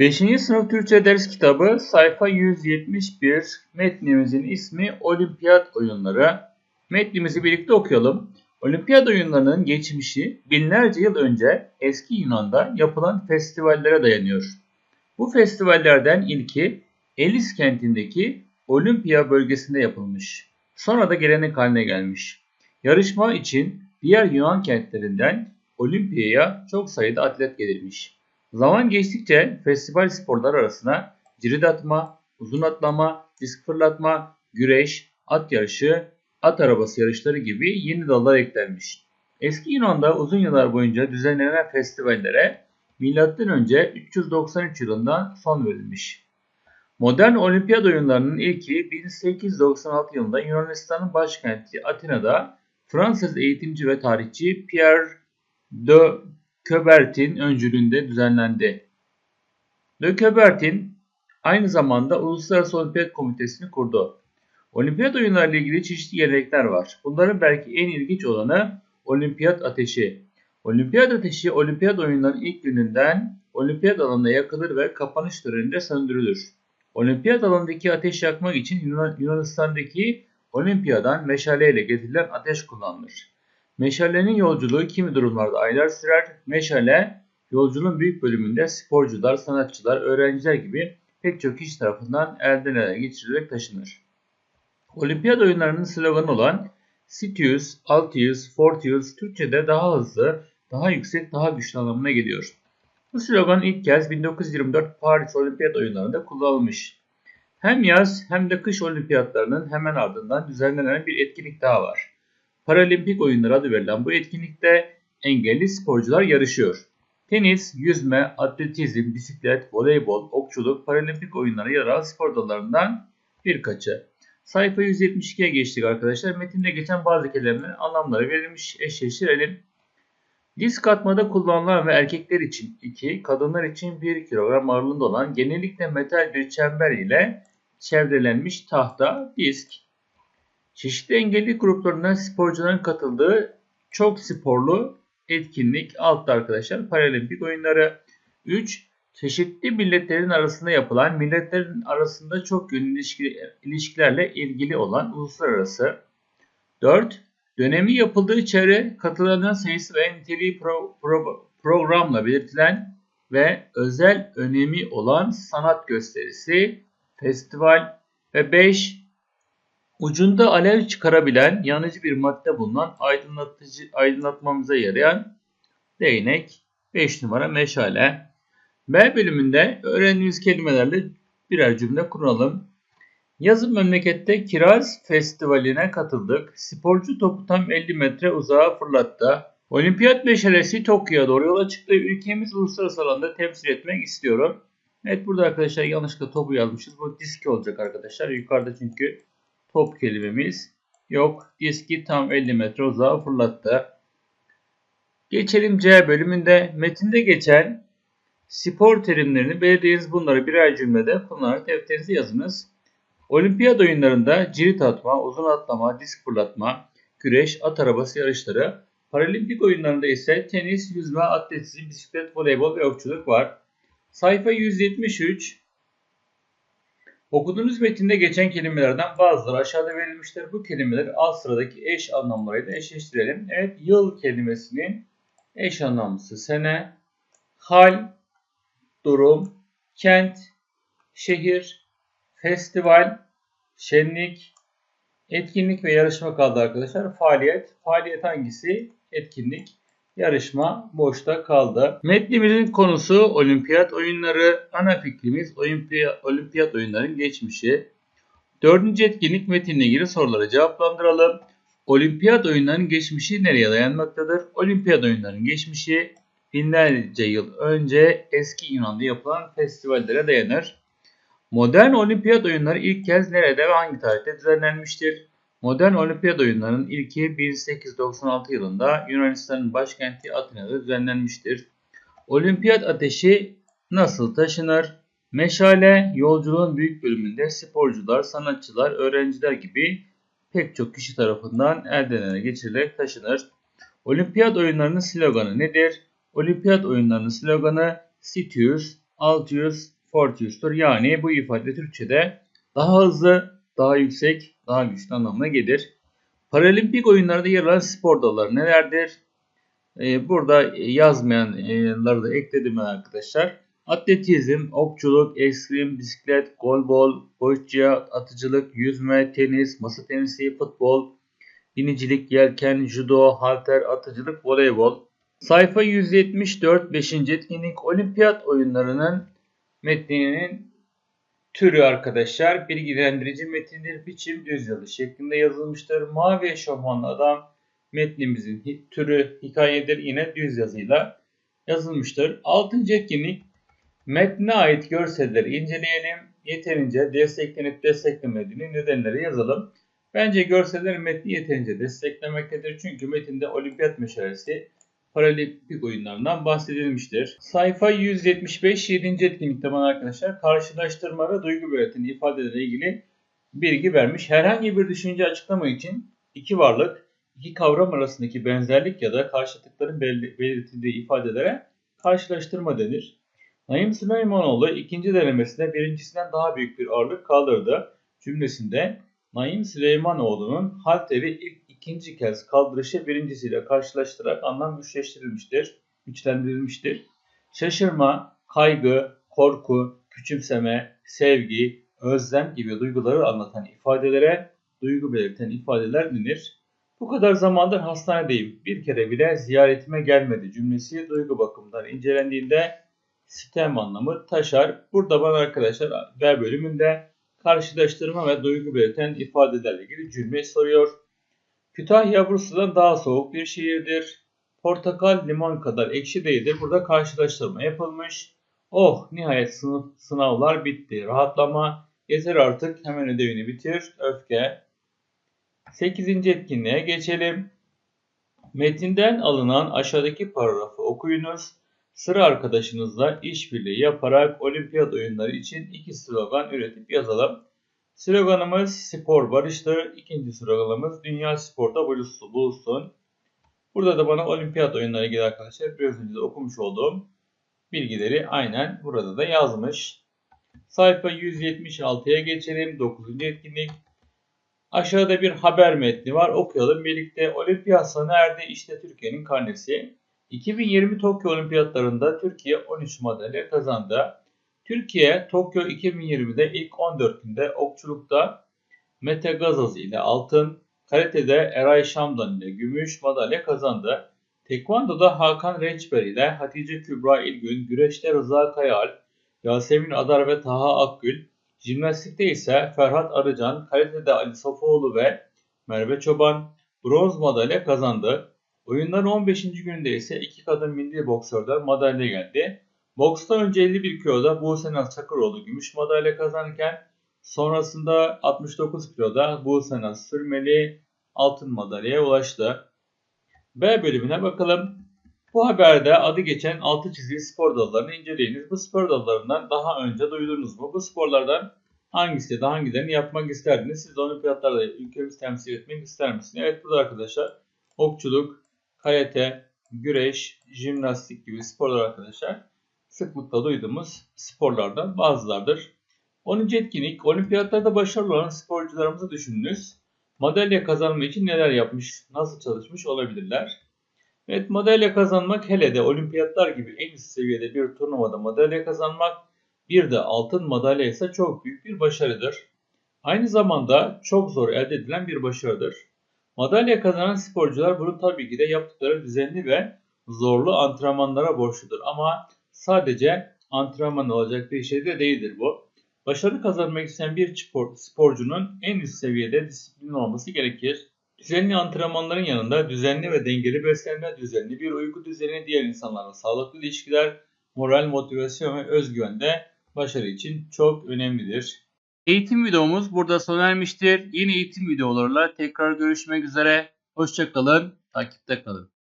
5. sınıf Türkçe ders kitabı sayfa 171 metnimizin ismi Olimpiyat Oyunları. Metnimizi birlikte okuyalım. Olimpiyat oyunlarının geçmişi binlerce yıl önce eski Yunan'da yapılan festivallere dayanıyor. Bu festivallerden ilki Elis kentindeki Olimpiya bölgesinde yapılmış. Sonra da gelenek haline gelmiş. Yarışma için diğer Yunan kentlerinden Olimpiyaya çok sayıda atlet gelirmiş. Zaman geçtikçe festival sporları arasına cirit atma, uzun atlama, disk fırlatma, güreş, at yarışı, at arabası yarışları gibi yeni dallar eklenmiş. Eski Yunan'da uzun yıllar boyunca düzenlenen festivallere M.Ö. 393 yılında son verilmiş. Modern olimpiyat oyunlarının ilki 1896 yılında Yunanistan'ın başkenti Atina'da Fransız eğitimci ve tarihçi Pierre de Coubertin öncülüğünde düzenlendi. De Coubertin aynı zamanda Uluslararası Olimpiyat Komitesi'ni kurdu. Olimpiyat oyunlarıyla ilgili çeşitli gelenekler var. Bunların belki en ilginç olanı olimpiyat ateşi. Olimpiyat ateşi olimpiyat oyunlarının ilk gününden olimpiyat alanına yakılır ve kapanış töreninde söndürülür. Olimpiyat alanındaki ateş yakmak için Yunan, Yunanistan'daki olimpiyadan meşaleyle getirilen ateş kullanılır. Meşalenin yolculuğu kimi durumlarda aylar sürer. Meşale yolculuğun büyük bölümünde sporcular, sanatçılar, öğrenciler gibi pek çok kişi tarafından elden ele geçirilerek taşınır. Olimpiyat oyunlarının sloganı olan Sitius, Altius, Fortius Türkçe'de daha hızlı, daha yüksek, daha güçlü anlamına geliyor. Bu slogan ilk kez 1924 Paris Olimpiyat oyunlarında kullanılmış. Hem yaz hem de kış olimpiyatlarının hemen ardından düzenlenen bir etkinlik daha var. Paralimpik oyunları adı verilen bu etkinlikte engelli sporcular yarışıyor. Tenis, yüzme, atletizm, bisiklet, voleybol, okçuluk, paralimpik oyunlara yer alan spor dallarından birkaçı. Sayfa 172'ye geçtik arkadaşlar. Metinde geçen bazı kelimelerin anlamları verilmiş eşleştirelim. Disk atmada kullanılan ve erkekler için 2, kadınlar için 1 kilogram ağırlığında olan genellikle metal bir çember ile çevrelenmiş tahta disk. Çeşitli engelli gruplarından sporcuların katıldığı çok sporlu etkinlik altta arkadaşlar paralimpik oyunları. 3. Çeşitli milletlerin arasında yapılan milletlerin arasında çok yönlü ilişki, ilişkilerle ilgili olan uluslararası. 4. Dönemi yapıldığı çevre katılanların sayısı ve niteliği pro, pro, programla belirtilen ve özel önemi olan sanat gösterisi, festival ve 5. Ucunda alev çıkarabilen yanıcı bir madde bulunan aydınlatıcı aydınlatmamıza yarayan değnek 5 numara meşale. B bölümünde öğrendiğimiz kelimelerle birer cümle kuralım. Yazın memlekette Kiraz Festivali'ne katıldık. Sporcu topu tam 50 metre uzağa fırlattı. Olimpiyat meşalesi Tokyo'ya doğru yola çıktı. Ülkemiz uluslararası alanda temsil etmek istiyorum. Evet burada arkadaşlar yanlışlıkla topu yazmışız. Bu diski olacak arkadaşlar. Yukarıda çünkü top kelimemiz yok. Diski tam 50 metre uzağa fırlattı. Geçelim C bölümünde. Metinde geçen spor terimlerini belirleyiniz. Bunları birer cümlede kullanarak defterinize yazınız. Olimpiyat oyunlarında cirit atma, uzun atlama, disk fırlatma, güreş, at arabası yarışları, paralimpik oyunlarında ise tenis, yüzme, atletizm, bisiklet, voleybol ve okçuluk var. Sayfa 173 Okuduğunuz metinde geçen kelimelerden bazıları aşağıda verilmiştir. Bu kelimeleri alt sıradaki eş anlamlarıyla eşleştirelim. Evet, yıl kelimesinin eş anlamlısı sene, hal, durum, kent, şehir, festival, şenlik, etkinlik ve yarışma kaldı arkadaşlar. Faaliyet, faaliyet hangisi? Etkinlik, yarışma boşta kaldı. Metnimizin konusu olimpiyat oyunları. Ana fikrimiz olimpiyat, olimpiyat oyunların geçmişi. Dördüncü etkinlik metinle ilgili soruları cevaplandıralım. Olimpiyat oyunlarının geçmişi nereye dayanmaktadır? Olimpiyat oyunlarının geçmişi binlerce yıl önce eski Yunan'da yapılan festivallere dayanır. Modern olimpiyat oyunları ilk kez nerede ve hangi tarihte düzenlenmiştir? Modern olimpiyat oyunlarının ilki 1896 yılında Yunanistan'ın başkenti Atina'da düzenlenmiştir. Olimpiyat ateşi nasıl taşınır? Meşale yolculuğun büyük bölümünde sporcular, sanatçılar, öğrenciler gibi pek çok kişi tarafından elden geçirilerek taşınır. Olimpiyat oyunlarının sloganı nedir? Olimpiyat oyunlarının sloganı Sitius, 600 400'tür. Yani bu ifade Türkçe'de daha hızlı, daha yüksek, daha güçlü anlamına gelir. Paralimpik oyunlarda yer alan spor dalları nelerdir? Ee, burada yazmayanları da ekledim ben arkadaşlar. Atletizm, okçuluk, eskrim, bisiklet, golbol, boyutçuya, atıcılık, yüzme, tenis, masa tenisi, futbol, binicilik, yelken, judo, halter, atıcılık, voleybol. Sayfa 174 5. etkinlik olimpiyat oyunlarının metninin türü arkadaşlar bilgilendirici metindir biçim düz yazı şeklinde yazılmıştır. Mavi eşofmanlı adam metnimizin türü hikayedir yine düz yazıyla yazılmıştır. 6. etkinlik metne ait görselleri inceleyelim. Yeterince desteklenip desteklemediğini nedenleri yazalım. Bence görseller metni yeterince desteklemektedir. Çünkü metinde olimpiyat meşalesi paralimpik oyunlarından bahsedilmiştir. Sayfa 175 7. etkinlikte bana arkadaşlar karşılaştırma ve duygu belirten ifadelerle ilgili bilgi vermiş. Herhangi bir düşünce açıklama için iki varlık, iki kavram arasındaki benzerlik ya da karşıtlıkların bel- belirtildiği ifadelere karşılaştırma denir. Naim Süleymanoğlu ikinci denemesinde birincisinden daha büyük bir ağırlık kaldırdı cümlesinde Naim Süleymanoğlu'nun halteri ilk ikinci kez kaldırışı birincisiyle karşılaştırarak anlam güçleştirilmiştir, güçlendirilmiştir. Şaşırma, kaygı, korku, küçümseme, sevgi, özlem gibi duyguları anlatan ifadelere duygu belirten ifadeler denir. Bu kadar zamandır hastanedeyim. Bir kere bile ziyaretime gelmedi cümlesi duygu bakımından incelendiğinde sistem anlamı taşar. Burada bana arkadaşlar ver bölümünde karşılaştırma ve duygu belirten ifadelerle ilgili cümle soruyor. Kütahya Bursa'dan daha soğuk bir şehirdir. Portakal limon kadar ekşi değildir. Burada karşılaştırma yapılmış. Oh nihayet sınıf, sınavlar bitti. Rahatlama. Yeter artık hemen ödevini bitir. Öfke. 8. etkinliğe geçelim. Metinden alınan aşağıdaki paragrafı okuyunuz. Sıra arkadaşınızla işbirliği yaparak olimpiyat oyunları için iki slogan üretip yazalım. Sloganımız spor barıştır. İkinci sloganımız dünya sporda buluşsun. Burada da bana olimpiyat oyunları ilgili arkadaşlar biraz önce de okumuş olduğum bilgileri aynen burada da yazmış. Sayfa 176'ya geçelim. 9. etkinlik. Aşağıda bir haber metni var. Okuyalım birlikte. Olimpiyat sona erdi. İşte Türkiye'nin karnesi. 2020 Tokyo Olimpiyatlarında Türkiye 13 madalya kazandı. Türkiye Tokyo 2020'de ilk 14 günde okçulukta Mete Gazoz ile altın, karatede Eray Şamdan ile gümüş madalya kazandı. Tekvando'da Hakan Rençber ile Hatice Kübra İlgün, güreşte Rıza Kayal, Yasemin Adar ve Taha Akgül, jimnastikte ise Ferhat Arıcan, karatede Ali Sofoğlu ve Merve Çoban bronz madalya kazandı. Oyunların 15. gününde ise iki kadın milli boksörler madalya geldi. Bokstan önce 51 kiloda Buse Naz Çakıroğlu gümüş madalya kazanırken sonrasında 69 kiloda Buse Naz Sürmeli altın madalyaya ulaştı. B bölümüne bakalım. Bu haberde adı geçen altı çizili spor dallarını inceleyiniz. Bu spor dallarından daha önce duydunuz mu? Bu sporlardan hangisi da hangilerini yapmak isterdiniz? Siz de olimpiyatlarda ülkemizi temsil etmek ister misiniz? Evet burada arkadaşlar okçuluk, karate, güreş, jimnastik gibi sporlar arkadaşlar sıklıkla duyduğumuz sporlardan bazılardır. 10. etkinlik olimpiyatlarda başarılı olan sporcularımızı düşününüz. Madalya kazanma için neler yapmış, nasıl çalışmış olabilirler? Evet madalya kazanmak hele de olimpiyatlar gibi en üst seviyede bir turnuvada madalya kazanmak bir de altın madalya ise çok büyük bir başarıdır. Aynı zamanda çok zor elde edilen bir başarıdır. Madalya kazanan sporcular bunu tabii ki de yaptıkları düzenli ve zorlu antrenmanlara borçludur. Ama sadece antrenman olacak bir şey de değildir bu. Başarı kazanmak isteyen bir spor, sporcunun en üst seviyede disiplin olması gerekir. Düzenli antrenmanların yanında düzenli ve dengeli beslenme, düzenli bir uyku düzeni, diğer insanlarla sağlıklı ilişkiler, moral, motivasyon ve özgüven de başarı için çok önemlidir. Eğitim videomuz burada sona ermiştir. Yeni eğitim videolarıyla tekrar görüşmek üzere. Hoşçakalın, takipte kalın.